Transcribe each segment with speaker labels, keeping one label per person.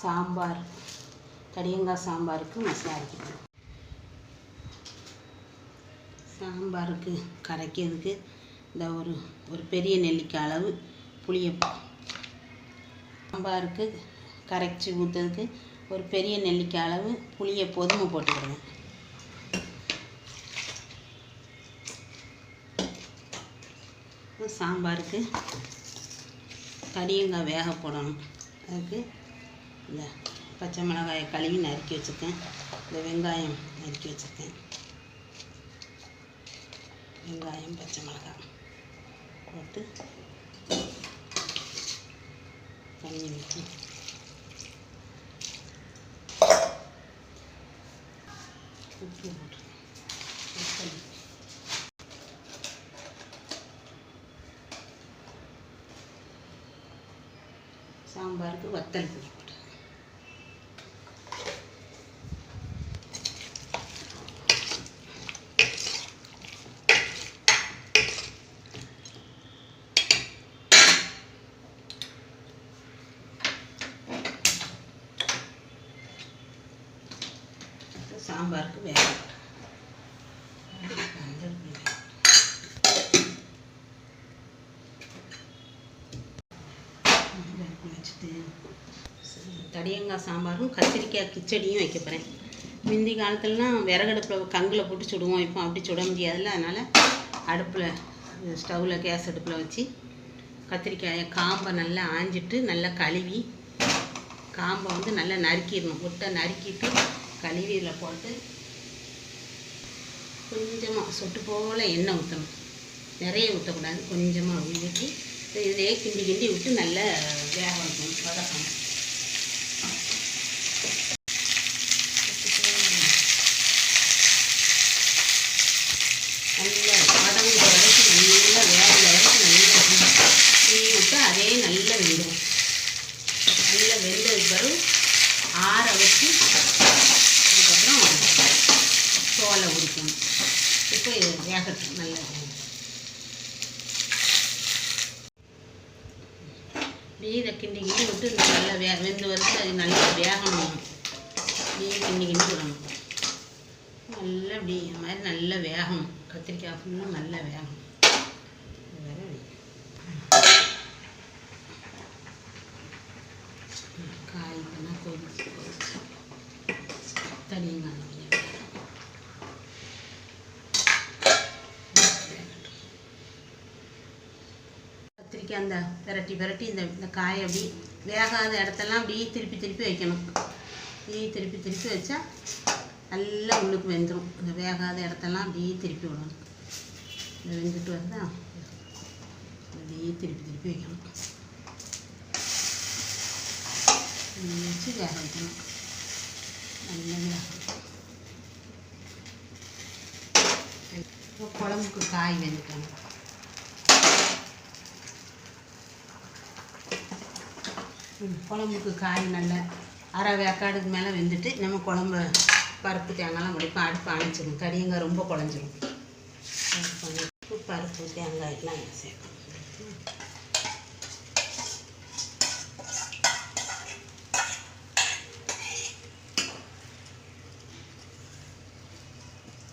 Speaker 1: சாம்பார் கடியங்காய் சாம்பாருக்கு மசாலா அரைக்கணும் சாம்பாருக்கு கரைக்கிறதுக்கு இந்த ஒரு ஒரு பெரிய நெல்லிக்காய் அளவு புளியை சாம்பாருக்கு கரைச்சி ஊற்றுறதுக்கு ஒரு பெரிய நெல்லிக்காய் அளவு புளியை பொதுமை போட்டுக்கிடுங்க. சாம்பாருக்கு கடியங்காய் வேக போடணும். அதுக்கு இந்த பச்சை மிளகாயை கழுவி நறுக்கி வச்சுருக்கேன். இந்த வெங்காயம் நறுக்கி வச்சுருக்கேன். வெங்காயம் பச்சை மிளகாய் போட்டு தண்ணி ஊற்றி. உப்பு போட்டு சாம்பாருக்கு வத்தல் போட்டு. சாம்பாருக்கு வேக வச்சுட்டு தடியங்காய் சாம்பாரும் கத்திரிக்காய் கிச்சடியும் வைக்க போகிறேன் முந்தி காலத்துலலாம் விறகடுப்பில் கங்கில் போட்டு சுடுவோம். இப்போ அப்படி சுட முடியாதுல்ல. அதனால் அடுப்பில் ஸ்டவ்வில் கேஸ் அடுப்பில் வச்சு கத்திரிக்காயை காம்பை நல்லா ஆஞ்சிட்டு நல்லா கழுவி காம்பை வந்து நல்லா நறுக்கிடணும். முட்டை நறுக்கிட்டு கழுவி இதில் போட்டு கொஞ்சமாக சொட்டு போல் எண்ணெய் ஊற்றணும் நிறைய ஊற்றக்கூடாது கொஞ்சமாக ஊற்றி இதிலே கிண்டி கிண்டி விட்டு நல்லா வேக வைக்கணும் பதக்கணும் நல்லா வதங்குற வரைக்கும் நல்லா வேகிற வரைக்கும் நல்லா கிண்டி விட்டு அதே நல்லா வெந்துடும் நல்லா வெந்ததுக்கு பிறகு ஆற வச்சு அதுக்கப்புறம் சோலை உரிக்கணும் இப்போ இது வேகட்டும் நல்லா இப்படி இதை கிண்டி கிண்டி விட்டு இது நல்லா வே வெந்து வந்து அது நல்லா வேகணும். இப்படி கிண்ணி கிண்ணி விடணும் நல்லா அப்படி இந்த மாதிரி நல்லா வேகணும். கத்திரிக்காய் ஃபுல்லும் நல்லா வேகணும். இது காய் இதெல்லாம் கொதிச்சு கொதிச்சு. தனியாக கத்திரிக்காய் அந்த விரட்டி விரட்டி இந்த இந்த காயை அப்படி வேகாத இடத்தெல்லாம் அப்படியே திருப்பி திருப்பி வைக்கணும். அப்படியே திருப்பி திருப்பி வச்சா நல்லா உள்ளுக்கு வெந்துடும் இந்த வேகாத இடத்தெல்லாம் அப்படியே திருப்பி விடணும். இந்த வெந்துட்டு வருதா? அப்படியே திருப்பி திருப்பி வைக்கணும். வச்சு வேக வைக்கணும். நல்லா குழம்புக்கு காய் வெந்துக்கணும் குழம்புக்கு காய் நல்லா அரை வேக்காடுக்கு மேலே வெந்துட்டு நம்ம குழம்பு பருப்பு தேங்காய்லாம் முடிப்போம் அடுப்பு அணைச்சிடும் கடியங்காய் ரொம்ப குழஞ்சிரும். பருப்பு பருப்பு தேங்காய் எல்லாம் சேர்க்கணும்.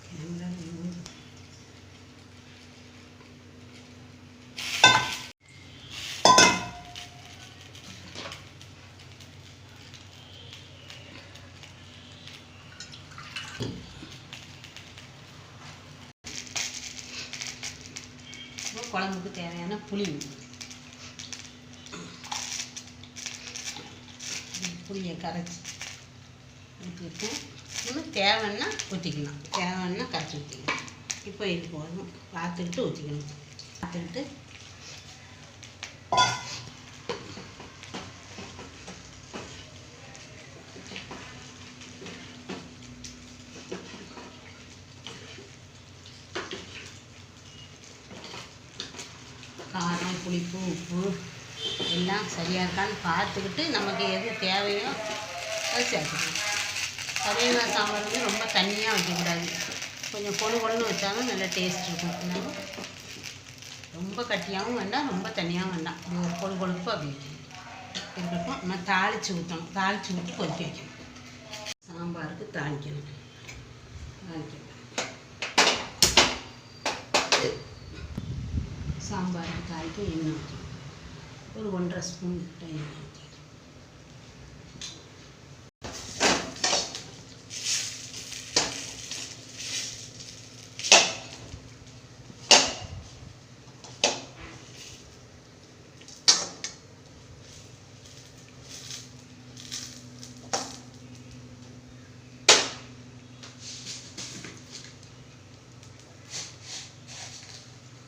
Speaker 1: கேமரா இன்னும் இப்போ குழம்புக்கு தேவையான புளி. புளியை கரைச்சி ஊற்றிட்டு இன்னும் தேவைன்னா ஊற்றிக்கலாம் தேவைன்னா கரைச்சி ஊற்றிக்கலாம் இப்போ இது போதும். பார்த்துக்கிட்டு ஊற்றிக்கணும் பார்த்துக்கிட்டு காரம் புளிப்பு உப்பு எல்லாம் சரியாக இருக்கான்னு பார்த்துக்கிட்டு நமக்கு எது தேவையோ அது சேர்த்துக்கணும். கறிவேங்காய் சாம்பார் வந்து ரொம்ப தண்ணியாக வைக்கக்கூடாது. கொஞ்சம் கொழு கொழுன்னு வச்சாலும் நல்ல டேஸ்ட் இருக்கும். இல்லைன்னா ரொம்ப கட்டியாகவும் வேண்டாம் ரொம்ப தண்ணியாகவும் வேண்டாம். ஒரு கொழு கொழுப்பு அப்படி வைக்கணும் இருக்கட்டும் நம்ம தாளித்து ஊற்றணும் தாளித்து ஊற்றி கொதிக்க வைக்கணும். சாம்பாருக்கு தாளிக்கணும். தாளிக்கணும். சாம்பாருக்கு தாளிக்க எண்ணெய் ஊற்றணும் ஒரு ஒன்றரை ஸ்பூன் கிட்ட எண்ணெய் ஊற்றிக்கணும்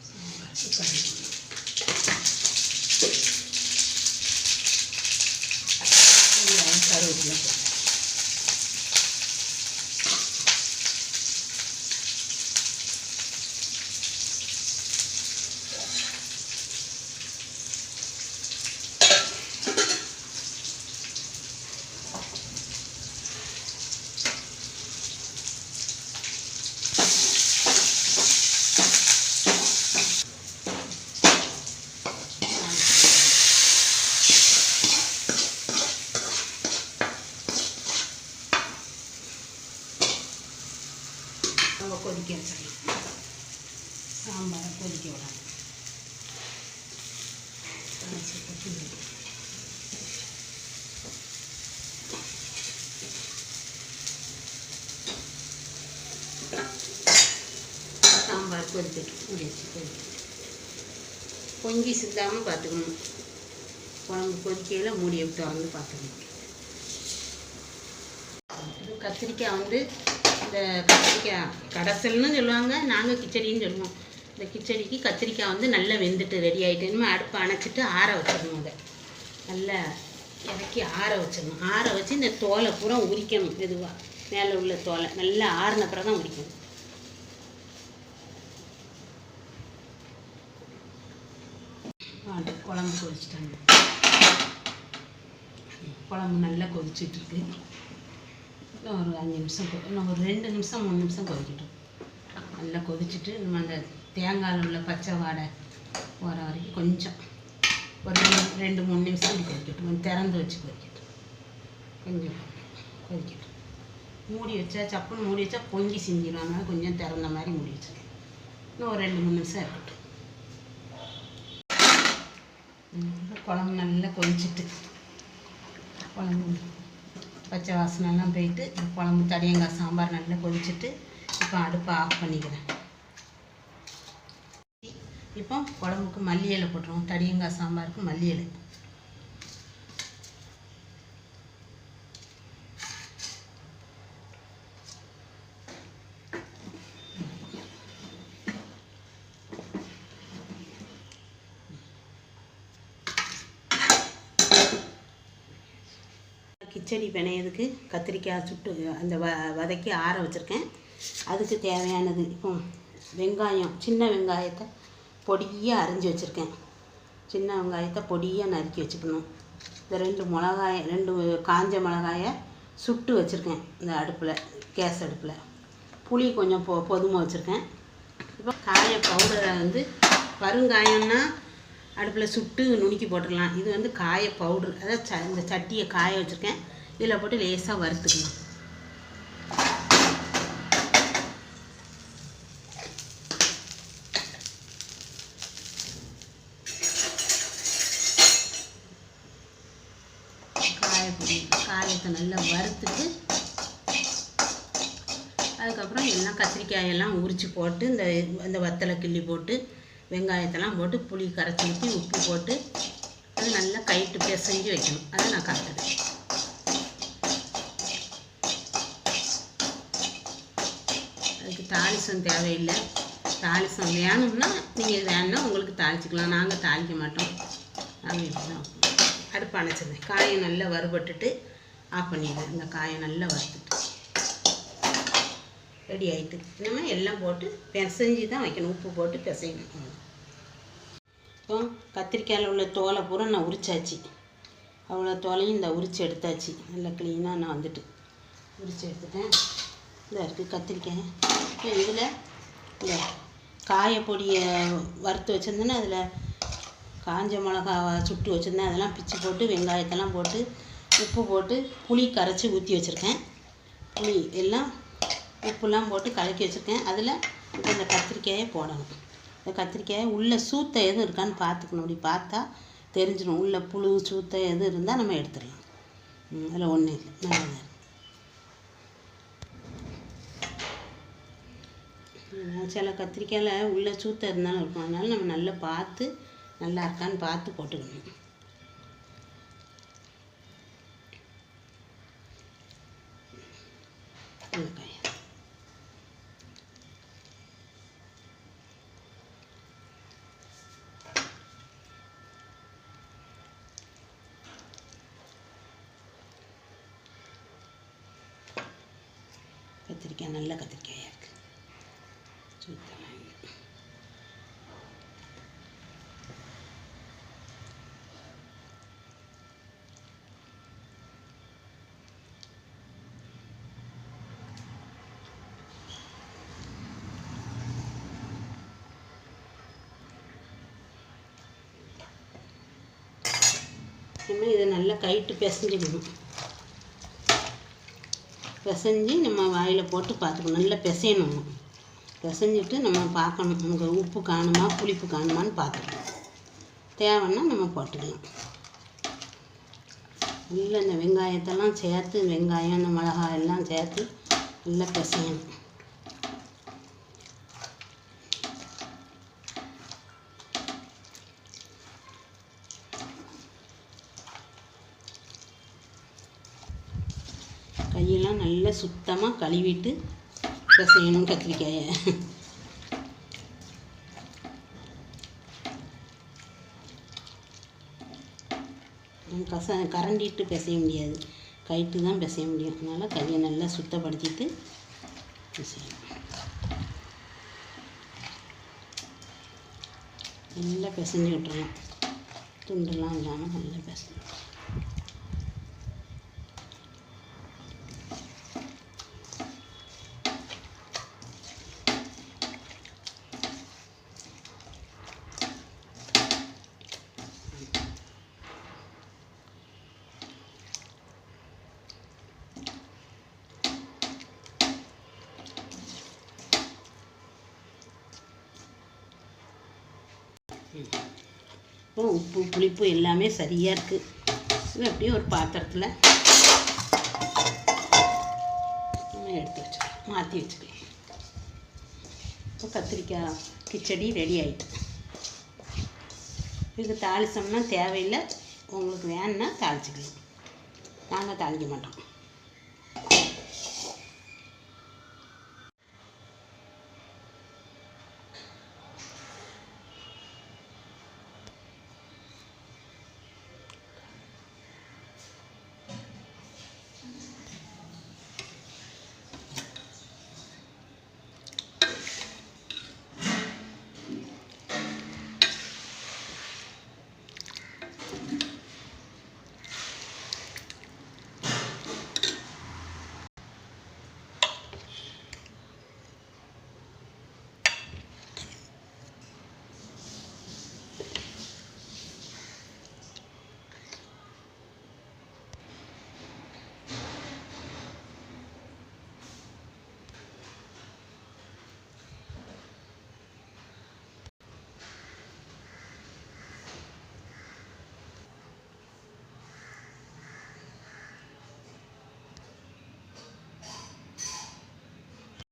Speaker 1: சாம்பாருக்கு தாளிக்கணும் வெங்காயம் கருவேப்பிலை போட்டு. நம்ம கொதிக்க வச்சிடலாம் சாம்பாரை கொதிக்க விடணும் தாளிச்சு கொட்டி விடணும். சாம்பார் கொதிக்கட்டும் மூடி வச்சு கொதிக்கட்டும் பொங்கி சிந்தாமல் பார்த்துக்கணும் குழம்பு கொதிக்கையில் மூடியை திறந்து பார்த்துக்கணும் கத்திரிக்காய் வந்து இந்த கத்திரிக்காய் கடைசல்னு சொல்லுவாங்க நாங்கள் கிச்சடின்னு சொல்லுவோம் இந்த கிச்சடிக்கு கத்திரிக்காய் வந்து நல்லா வெந்துட்டு ரெடி ஆகிட்டு இனிமேல் அடுப்பை அணைச்சிட்டு ஆற வச்சிடணும் அதை நல்லா இறக்கி ஆற வச்சிடணும் ஆற வச்சு இந்த தோலை பூரா உரிக்கணும் மெதுவாக மேலே உள்ள தோலை நல்லா ஆறின பிறகு தான் உரிக்கணும் குழம்பு கொதிச்சிட்டாங்க. குழம்பு நல்லா கொதிச்சிட்டு இருக்கு இன்னும் ஒரு அஞ்சு நிமிஷம் இன்னும் ஒரு ரெண்டு நிமிஷம் மூணு நிமிஷம் கொதிக்கட்டும். நல்லா கொதிச்சுட்டு நம்ம அந்த தேங்காயில் உள்ள பச்சை வாடை போகிற வரைக்கும் கொஞ்சம். ஒரு ரெண்டு மூணு நிமிஷம் இப்படி கொதிக்கட்டும். கொஞ்சம் திறந்து வச்சு கொதிக்கட்டும். கொஞ்சம் கொதிக்கட்டும். மூடி வச்சா சப்புன்னு மூடி வச்சா பொங்கி சிந்திடும் கொஞ்சம் திறந்த மாதிரி மூடி வச்சிருக்கேன். இன்னும் ஒரு ரெண்டு மூணு நிமிஷம் இருக்கட்டும். குழம்பு நல்லா கொதிச்சிட்டு குழம்பு பச்சை வாசனைலாம் போயிட்டு குழம்பு தடியங்காய் சாம்பார் நல்லா கொதிச்சிட்டு இப்போ அடுப்பை ஆஃப் பண்ணிக்கிறேன். இப்போ குழம்புக்கு மல்லி இலை போட்டுருவோம். தடியங்காய் சாம்பாருக்கு மல்லி இலை. கிச்சடி பிணையதுக்கு கத்திரிக்காய் சுட்டு அந்த வ வதக்கி ஆற வச்சுருக்கேன். அதுக்கு தேவையானது இப்போ வெங்காயம் சின்ன வெங்காயத்தை பொடியாக அரிஞ்சு வச்சுருக்கேன். சின்ன வெங்காயத்தை பொடியாக நறுக்கி வச்சுக்கணும். இந்த ரெண்டு மிளகாய ரெண்டு காஞ்ச மிளகாயை சுட்டு வச்சுருக்கேன் இந்த அடுப்பில் கேஸ் அடுப்பில். புளி கொஞ்சம் பொ பொதுமை வச்சுருக்கேன். இப்போ காய பவுடரை வந்து வருங்காயம்னா அடுப்பில் சுட்டு நுணுக்கி போட்டுடலாம் இது வந்து காய பவுட்ரு அதாவது ச இந்த சட்டியை காய வச்சுருக்கேன். இதில் போட்டு லேசாக வறுத்துக்கலாம் காயப்பொடி காயத்தை நல்லா வறுத்துட்டு அதுக்கப்புறம் எல்லாம் கத்திரிக்காயெல்லாம் உரித்து போட்டு இந்த இந்த வத்தலை கிள்ளி போட்டு வெங்காயத்தெல்லாம் போட்டு புளி கரைச்சி ஊற்றி உப்பு போட்டு அது நல்லா கைட்டு பிசைஞ்சு வைக்கணும். அதை நான் காட்டுறேன். தாளிசம் தேவையில்லை. தாளிசம் வேணும்னா நீங்கள் வேணும்னா உங்களுக்கு தாளிச்சிக்கலாம். நாங்கள் தாளிக்க மாட்டோம். நாங்கள் அடுப்பு அணைச்சிருந்தேன் காயை நல்லா வறுபட்டுட்டு ஆஃப் பண்ணிடுறேன். இந்த காயை நல்லா வறுத்துட்டு. ரெடி ஆகிட்டு இனிமேல் எல்லாம் போட்டு பிசைஞ்சு தான் வைக்கணும். உப்பு போட்டு பிசையணும். இப்போ கத்திரிக்காயில் உள்ள தோலை பூரா நான் உரிச்சாச்சு. அவ்வளோ தோலையும் இந்த உரிச்சு எடுத்தாச்சு. நல்லா க்ளீனாக நான் வந்துட்டு உரிச்சு எடுத்துட்டேன். இதாக இருக்குது கத்திரிக்காய். இப்போ இதில் இந்த காயப்பொடியை வறுத்து வச்சுருந்தேன்னா அதில் காஞ்ச மிளகாவை சுட்டு வச்சுருந்தேன். அதெல்லாம் பிச்சு போட்டு வெங்காயத்தெல்லாம் போட்டு உப்பு போட்டு புளி கரைச்சி ஊற்றி வச்சுருக்கேன். புளி எல்லாம் உப்புலாம் போட்டு கலக்கி வச்சுருக்கேன். அதில் இப்போ இந்த கத்திரிக்காயை போடணும். இந்த கத்திரிக்காயை உள்ளே சூத்த எதுவும் இருக்கான்னு பார்த்துக்கணும். அப்படி பார்த்தா தெரிஞ்சிடும். உள்ளே புழு சூத்த எதுவும் இருந்தால் நம்ம எடுத்துடலாம். ம், அதில் ஒன்று நல்லது. ம், சில கத்திரிக்காயில் உள்ள சூத்த இருந்தாலும் இருக்கும். அதனால நம்ம நல்லா பார்த்து நல்லா இருக்கான்னு பார்த்து போட்டுக்கணும். கத்திரிக்காய் நல்ல கத்திரிக்காயாக இருக்குது சுத்தமாக இல்லை. இனிமேல் இதை நல்லா கைட்டு பிசைஞ்சிக்கணும். பிசைஞ்சு நம்ம வாயில் போட்டு பார்த்துக்கணும். நல்லா பிசையணும் பிசைஞ்சிட்டு நம்ம பார்க்கணும். நமக்கு உப்பு காணுமா புளிப்பு காணுமான்னு பார்த்துக்கணும். தேவைன்னா நம்ம போட்டுக்கலாம். நல்லா இந்த வெங்காயத்தெல்லாம் சேர்த்து வெங்காயம் இந்த மிளகாய் எல்லாம் சேர்த்து நல்லா பிசையணும். நல்லா சுத்தமாக கழுவிட்டு பிசையணும் கத்திரிக்காயை. கச கரண்டிட்டு பிசைய முடியாது. கைட்டு தான் பிசைய முடியும். அதனால் கையை நல்லா சுத்தப்படுத்திட்டு பிசையணும். நல்லா பிசைஞ்சு விட்டுறலாம் துண்டுலாம் இல்லாமல் நல்லா பிசைஞ்சு இப்போ உப்பு புளிப்பு எல்லாமே சரியாக இருக்குது அப்படியே ஒரு பாத்திரத்தில் நம்ம எடுத்து வச்சுக்கலாம். மாற்றி வச்சுக்கலாம். இப்போ கத்திரிக்காய் கிச்சடி ரெடி ஆகிட்டு இதுக்கு தாளிசம்னா தேவையில்லை. உங்களுக்கு வேணுன்னா தாளிச்சுக்கலாம். நாங்கள் தாளிக்க மாட்டோம்.